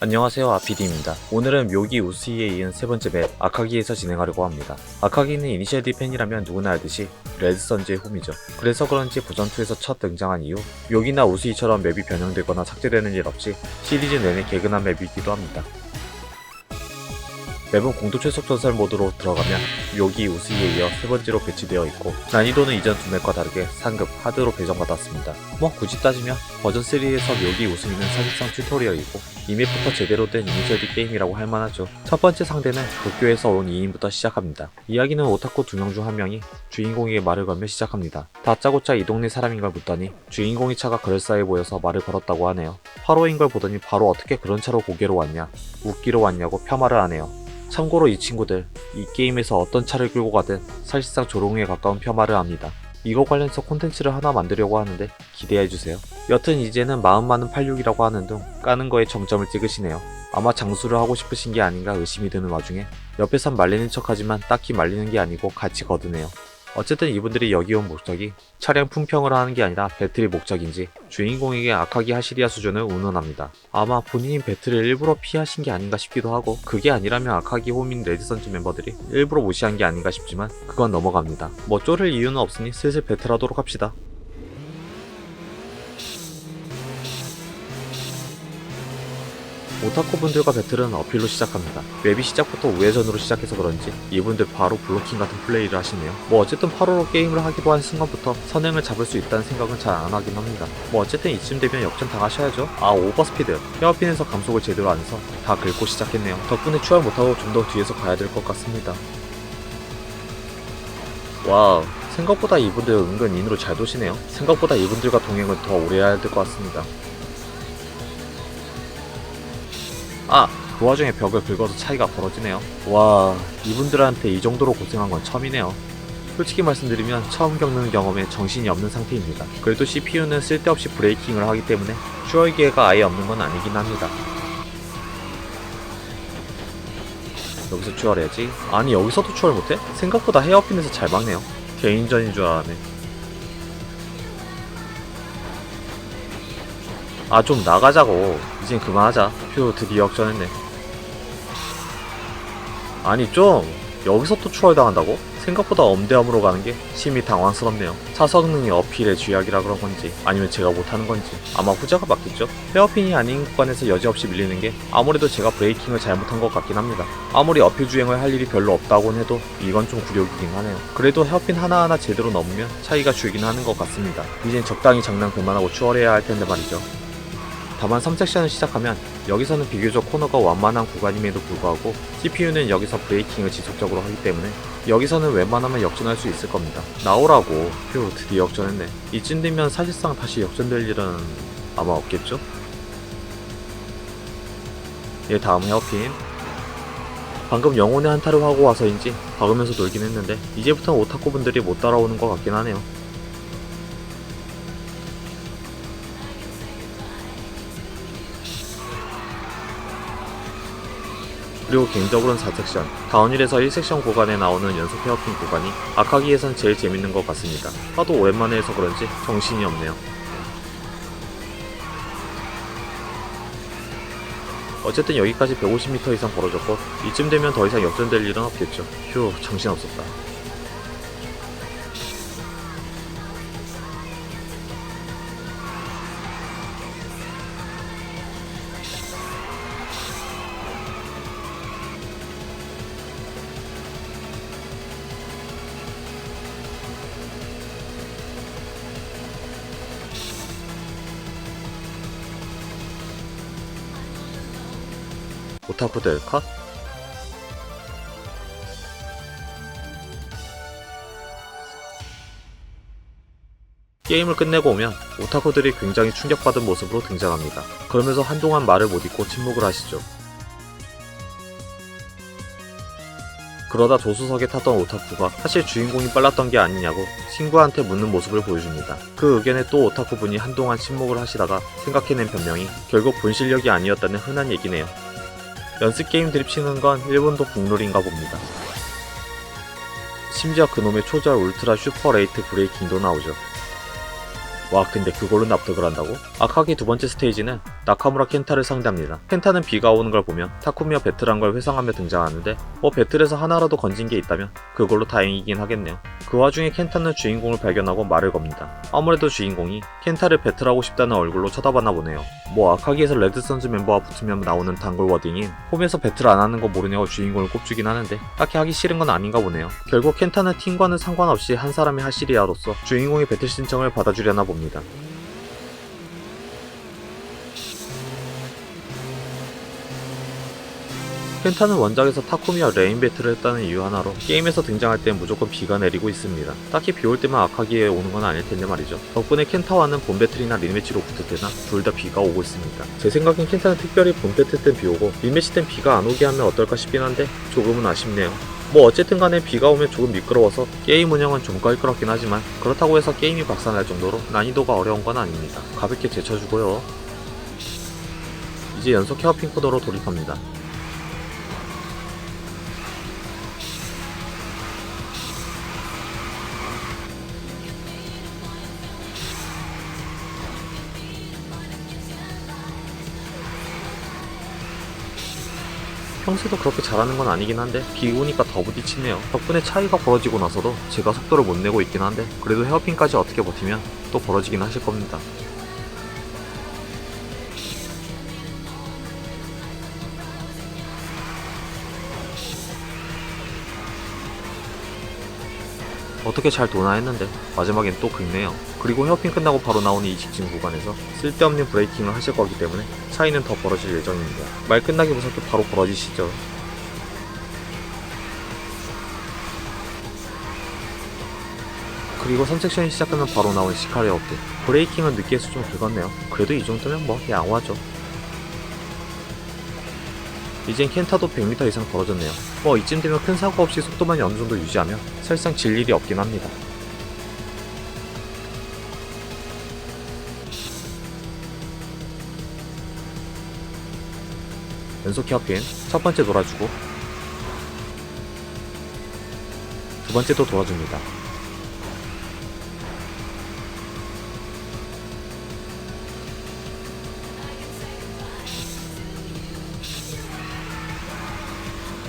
안녕하세요 아피디입니다. 오늘은 묘기 우스이에 이은 세 번째 맵 아카기에서 진행하려고 합니다. 아카기는 이니셜 D 팬이라면 누구나 알듯이 레드 선즈의 홈이죠. 그래서 그런지 버전2에서 첫 등장한 이후 묘기나 우스이처럼 맵이 변형되거나 삭제되는 일 없이 시리즈 내내 개근한 맵이기도 합니다. 맵은 공도 최속 전설 모드로 들어가면 묘기 우스이에 이어 세 번째로 배치되어 있고 난이도는 이전 두 맵과 다르게 상급 하드로 배정받았습니다. 뭐 굳이 따지면 버전 3에서 묘기 우스이는 사실상 튜토리얼이고 이 맵부터 제대로 된 이니셜 D 게임이라고 할 만하죠. 첫 번째 상대는 도쿄에서 온 2인부터 시작합니다. 이야기는 오타쿠 두 명 중 한 명이 주인공에게 말을 걸며 시작합니다. 다짜고짜 이 동네 사람인 걸 묻더니 주인공의 차가 그럴싸해 보여서 말을 걸었다고 하네요. 화로인 걸 보더니 바로 어떻게 그런 차로 고개로 왔냐, 웃기러 왔냐고 폄하를 하네요. 참고로 이 친구들 이 게임에서 어떤 차를 끌고 가든 사실상 조롱에 가까운 폄하를 합니다. 이거 관련해서 콘텐츠를 하나 만들려고 하는데 기대해주세요. 여튼 이제는 마음 많은 86이라고 하는 둥 까는 거에 정점을 찍으시네요. 아마 장수를 하고 싶으신 게 아닌가 의심이 드는 와중에 옆에선 말리는 척하지만 딱히 말리는 게 아니고 같이 거드네요. 어쨌든 이분들이 여기 온 목적이 차량 품평을 하는 게 아니라 배틀이 목적인지 주인공에게 악하기 하시리아 수준을 운운합니다. 아마 본인이 배틀을 일부러 피하신 게 아닌가 싶기도 하고 그게 아니라면 악하기 홈인 레드선즈 멤버들이 일부러 무시한 게 아닌가 싶지만 그건 넘어갑니다. 뭐 쪼를 이유는 없으니 슬슬 배틀하도록 합시다. 오타쿠 분들과 배틀은 어필로 시작합니다. 맵이 시작부터 우회전으로 시작해서 그런지 이분들 바로 블로킹 같은 플레이를 하시네요. 뭐 어쨌든 8호로 게임을 하기로 한 순간부터 선행을 잡을 수 있다는 생각은 잘 안 하긴 합니다. 뭐 어쨌든 이쯤 되면 역전 당하셔야죠. 아 오버스피드. 헤어핀에서 감속을 제대로 안 해서 다 긁고 시작했네요. 덕분에 추월 못하고 좀 더 뒤에서 가야 될 것 같습니다. 와우. 생각보다 이분들 은근 인으로 잘 도시네요. 생각보다 이분들과 동행을 더 오래 해야 될 것 같습니다. 그 와중에 벽을 긁어서 차이가 벌어지네요. 와, 이분들한테 이 정도로 고생한 건 처음이네요. 솔직히 말씀드리면 처음 겪는 경험에 정신이 없는 상태입니다. 그래도 CPU는 쓸데없이 브레이킹을 하기 때문에 추월 기회가 아예 없는 건 아니긴 합니다. 여기서 추월해야지. 아니 여기서도 추월 못해? 생각보다 헤어핀에서 잘 막네요. 개인전인 줄 알았네. 아 좀 나가자고 이젠 그만하자 휴 드디어 역전했네 아니 좀 여기서 또 추월당한다고? 생각보다 엄대함으로 가는 게 심히 당황스럽네요. 차성능이 어필의 쥐약이라 그런 건지 아니면 제가 못하는 건지 아마 후자가 맞겠죠? 헤어핀이 아닌 구간에서 여지없이 밀리는 게 아무래도 제가 브레이킹을 잘못한 것 같긴 합니다. 아무리 어필 주행을 할 일이 별로 없다곤 해도 이건 좀 굴욕이긴 하네요. 그래도 헤어핀 하나하나 제대로 넘으면 차이가 줄긴 하는 것 같습니다. 이젠 적당히 장난 그만하고 추월해야 할 텐데 말이죠 다만 3섹션을 시작하면 여기서는 비교적 코너가 완만한 구간임에도 불구하고 CPU는 여기서 브레이킹을 지속적으로 하기 때문에 여기서는 웬만하면 역전할 수 있을 겁니다. 나오라고. 휴, 드디어 역전했네. 이쯤 되면 사실상 다시 역전될 일은 아마 없겠죠? 예, 다음 헤어핀. 방금 영혼의 한타를 하고 와서인지 박으면서 놀긴 했는데 이제부터는 오타쿠 분들이 못 따라오는 것 같긴 하네요. 그리고 개인적으로는 4섹션, 다운힐에서 1섹션 구간에 나오는 연속 헤어핀 구간이 아카기에선 제일 재밌는 것 같습니다. 하도 오랜만에 해서 그런지 정신이 없네요. 어쨌든 여기까지 150m 이상 벌어졌고 이쯤 되면 더 이상 역전될 일은 없겠죠. 휴, 정신없었다. 오타쿠들 컷? 게임을 끝내고 오면 오타쿠들이 굉장히 충격받은 모습으로 등장합니다. 그러면서 한동안 말을 못 잇고 침묵을 하시죠. 그러다 조수석에 탔던 오타쿠가 사실 주인공이 빨랐던 게 아니냐고 친구한테 묻는 모습을 보여줍니다. 그 의견에 또 오타쿠 분이 한동안 침묵을 하시다가 생각해낸 변명이 결국 본 실력이 아니었다는 흔한 얘기네요. 연습 게임 드립 치는 건 일본도 국룰인가 봅니다. 심지어 그놈의 초절 울트라 슈퍼 레이트 브레이킹도 나오죠. 와 근데 그걸로 납득을 한다고? 아카기 두 번째 스테이지는 나카무라 켄타를 상대합니다. 켄타는 비가 오는 걸 보며 타쿠미와 배틀한 걸 회상하며 등장하는데 뭐 배틀에서 하나라도 건진 게 있다면 그걸로 다행이긴 하겠네요. 그 와중에 켄타는 주인공을 발견하고 말을 겁니다. 아무래도 주인공이 켄타를 배틀하고 싶다는 얼굴로 쳐다봤나 보네요. 뭐 아카기에서 레드선즈 멤버와 붙으면 나오는 단골 워딩인 홈에서 배틀 안 하는 거 모르냐고 주인공을 꼽주긴 하는데 딱히 하기 싫은 건 아닌가 보네요. 결국 켄타는 팀과는 상관없이 한 사람의 하시리아로서 주인공의 배틀 신청을 받아주려나 봅니다. 켄타는 원작에서 타쿠미와 레인 배틀을 했다는 이유 하나로 게임에서 등장할 땐 무조건 비가 내리고 있습니다. 딱히 비 올 때만 아카기에 오는 건 아닐 텐데 말이죠. 덕분에 켄타와는 본 배틀이나 리매치로 붙을 때나 둘 다 비가 오고 있습니다. 제 생각엔 켄타는 특별히 본 배틀 땐 비 오고 리매치 땐 비가 안 오게 하면 어떨까 싶긴 한데 조금은 아쉽네요. 뭐 어쨌든 간에 비가 오면 조금 미끄러워서 게임 운영은 좀 껄끄럽긴 하지만 그렇다고 해서 게임이 박살날 정도로 난이도가 어려운 건 아닙니다. 가볍게 제쳐주고요. 이제 연속 헤어핀 코너로 돌입합니다. 평소에도 그렇게 잘하는 건 아니긴 한데 비 오니까 더 부딪히네요. 덕분에 차이가 벌어지고 나서도 제가 속도를 못 내고 있긴 한데 그래도 헤어핀까지 어떻게 버티면 또 벌어지긴 하실 겁니다. 어떻게 잘 도나 했는데 마지막엔 또 긁네요. 그리고 헤어핀 끝나고 바로 나오는 이 직진 구간에서 쓸데없는 브레이킹을 하실 거기 때문에 차이는 더 벌어질 예정입니다. 말 끝나기 무섭게 바로 벌어지시죠. 그리고 선섹션이 시작하면 바로 나온 시카리 업데이트. 브레이킹은 느끼해서 좀 긁었네요. 그래도 이 정도면 뭐 양호하죠. 이젠 켄타도 100m 이상 벌어졌네요. 뭐 이쯤 되면 큰 사고 없이 속도만 어느 정도 유지하면 사실상 질 일이 없긴 합니다. 연속 헤어핀 첫 번째 돌아주고 두 번째도 돌아줍니다.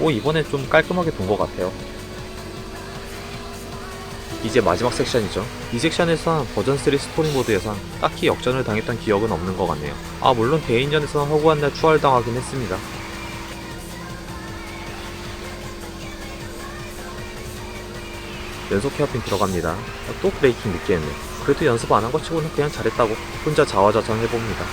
오 이번엔 좀 깔끔하게 돈것 같아요. 이제 마지막 섹션이죠. 이 섹션에선 버전3 스토리 모드에선 딱히 역전을 당했던 기억은 없는 것 같네요. 아 물론 대인전에선 허구한 날 추월 당하긴 했습니다. 연속 헤어핀 들어갑니다. 아, 또 브레이킹 늦게 했네. 그래도 연습 안 한 것 치고는 그냥 잘했다고 혼자 자화자찬 해봅니다.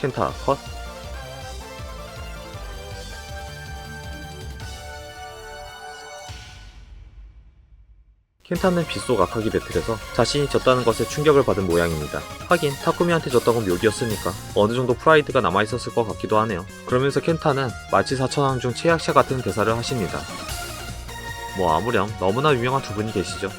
켄타 컷 켄타는 빗속 아카기 배틀에서 자신이 졌다는 것에 충격을 받은 모양입니다. 하긴 타쿠미한테 건 묘기였으니까 어느 정도 프라이드가 남아있었을 것 같기도 하네요. 그러면서 켄타는 마치 사천왕 중 최약체 같은 대사를 하십니다. 뭐 아무렴 너무나 유명한 두 분이 계시죠.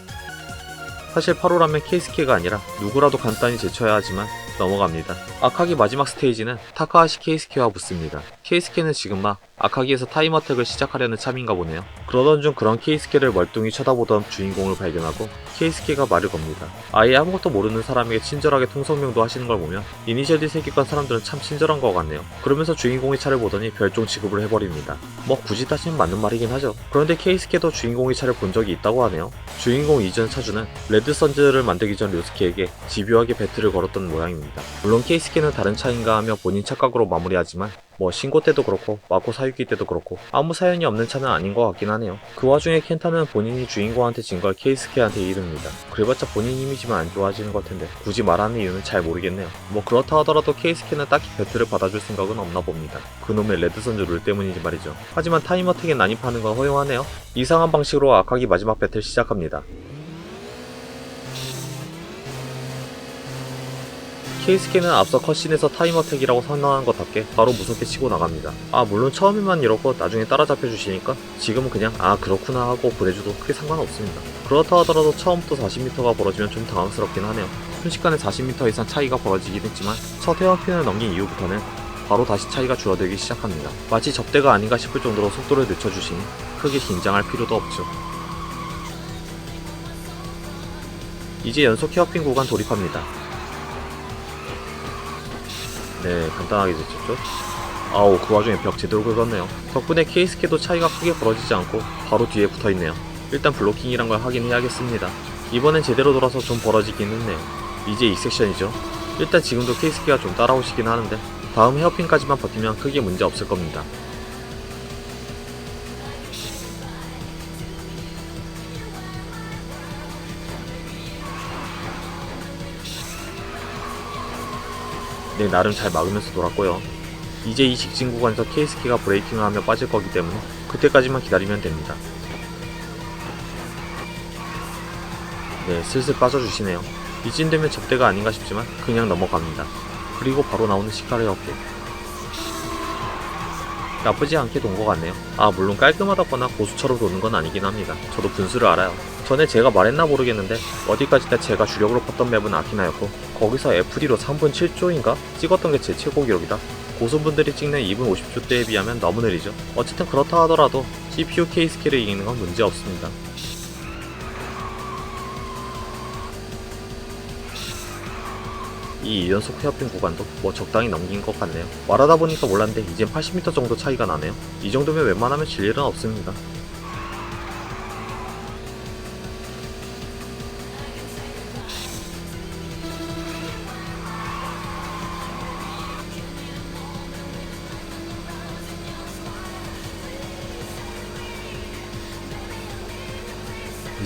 사실 8호라면 케이스케가 아니라 누구라도 간단히 제쳐야 하지만 넘어갑니다. 아카기 마지막 스테이지는 타카하시 케이스케와 붙습니다. 케이스케는 지금 막 아카기에서 타임 어택을 시작하려는 참인가 보네요. 그러던 중 그런 케이스케를 멀뚱히 쳐다보던 주인공을 발견하고 케이스케가 말을 겁니다. 아예 아무것도 모르는 사람에게 친절하게 통성명도 하시는 걸 보면 이니셜 D 세계관 사람들은 참 친절한 것 같네요. 그러면서 주인공의 차를 보더니 별종 지급을 해버립니다. 뭐 굳이 따지면 맞는 말이긴 하죠. 그런데 케이스케도 주인공의 차를 본 적이 있다고 하네요. 주인공 이전 차주는 레드 선즈를 만들기 전 료스케에게 집요하게 배틀을 걸었던 모양입니다. 물론 케이스케는 다른 차인가 하며 본인 착각으로 마무리하지만 뭐 신고 때도 그렇고 마코 사유기 때도 그렇고 아무 사연이 없는 차는 아닌 것 같긴 하네요. 그 와중에 켄타는 본인이 주인공한테 진 걸 케이스케한테 이릅니다. 그래봤자 본인 이미지만 안 좋아지는 것 텐데 굳이 말하는 이유는 잘 모르겠네요. 뭐 그렇다 하더라도 케이스케는 딱히 배틀을 받아줄 생각은 없나 봅니다. 그놈의 레드선즈 룰 때문인지 말이죠. 하지만 타임어택에 난입하는 건 허용하네요. 이상한 방식으로 아카기 마지막 배틀 시작합니다. 케이스케는 앞서 컷신에서 타임어택이라고 선언한 것답게 바로 무섭게 치고 나갑니다. 아 물론 처음에만 이렇고 나중에 따라잡혀 주시니까 지금은 그냥 아 그렇구나 하고 보내줘도 크게 상관없습니다. 그렇다 하더라도 처음부터 40m가 벌어지면 좀 당황스럽긴 하네요. 순식간에 40m 이상 차이가 벌어지긴 했지만 첫 헤어핀을 넘긴 이후부터는 바로 다시 차이가 줄어들기 시작합니다. 마치 접대가 아닌가 싶을 정도로 속도를 늦춰주시니 크게 긴장할 필요도 없죠. 이제 연속 헤어핀 구간 돌입합니다. 네, 간단하게 됐죠. 아우, 그 와중에 벽 제대로 긁었네요. 덕분에 케이스케도 차이가 크게 벌어지지 않고 바로 뒤에 붙어있네요. 일단 블로킹이란 걸 하긴 해야겠습니다. 이번엔 제대로 돌아서 좀 벌어지긴 했네요. 이제 이 섹션이죠. 일단 지금도 케이스케가 좀 따라오시긴 하는데 다음 헤어핀까지만 버티면 크게 문제 없을 겁니다. 네, 나름 잘 막으면서 돌았고요. 이제 이 직진 구간에서 케이스키가 브레이킹을 하며 빠질 거기 때문에 그때까지만 기다리면 됩니다. 네, 슬슬 빠져주시네요. 이쯤 되면 접대가 아닌가 싶지만 그냥 넘어갑니다. 그리고 바로 나오는 시카레 어깨. 나쁘지 않게 돈 것 같네요. 아, 물론 깔끔하다거나 고수처럼 도는 건 아니긴 합니다. 저도 분수를 알아요. 전에 제가 말했나 모르겠는데 어디까지나 제가 주력으로 팠던 맵은 아키나였고 거기서 FD로 3분 7초인가 찍었던 게 제 최고 기록이다. 고수분들이 찍는 2분 50초대에 비하면 너무 느리죠. 어쨌든 그렇다 하더라도 CPU K 스킬을 이기는 건 문제 없습니다. 이 2연속 헤어핀 구간도 뭐 적당히 넘긴 것 같네요. 말하다 보니까 몰랐는데 이젠 80m 정도 차이가 나네요. 이 정도면 웬만하면 질 일은 없습니다.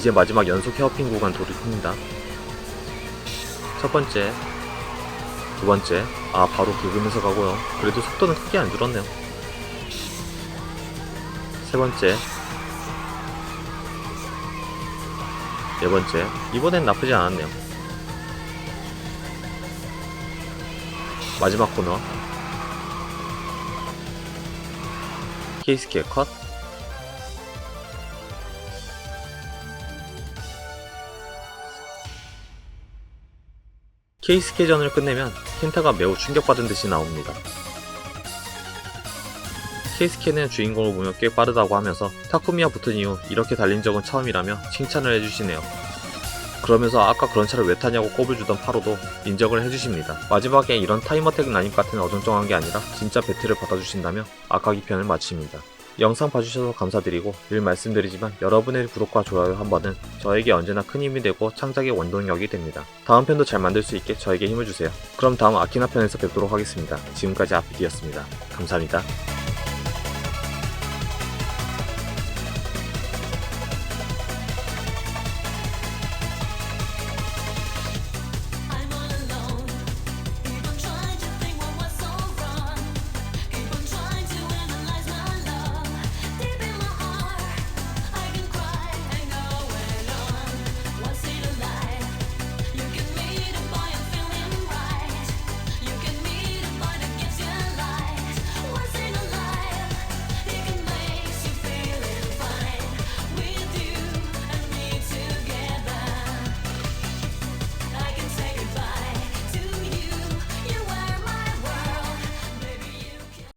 이제 마지막 연속 헤어핀 구간 돌입합니다. 첫 번째, 두 번째, 아 바로 긁으면서 가고요. 그래도 속도는 크게 안 줄었네요. 세 번째, 네 번째, 이번엔 나쁘지 않았네요. 마지막 코너, 케이스키의 컷, 케이스케전을 끝내면 켄타가 매우 충격받은 듯이 나옵니다. 케이스케는 주인공을 보며 꽤 빠르다고 하면서 타쿠미와 붙은 이후 이렇게 달린 적은 처음이라며 칭찬을 해주시네요. 그러면서 아까 그런 차를 왜 타냐고 꼽을 주던 파로도 인정을 해주십니다. 마지막에 이런 타임어택 난입 같은 어정쩡한 게 아니라 진짜 배틀을 받아주신다며 아카기 편을 마칩니다. 영상 봐주셔서 감사드리고 늘 말씀드리지만 여러분의 구독과 좋아요 한 번은 저에게 언제나 큰 힘이 되고 창작의 원동력이 됩니다. 다음 편도 잘 만들 수 있게 저에게 힘을 주세요. 그럼 다음 아키나 편에서 뵙도록 하겠습니다. 지금까지 아피디였습니다. 감사합니다.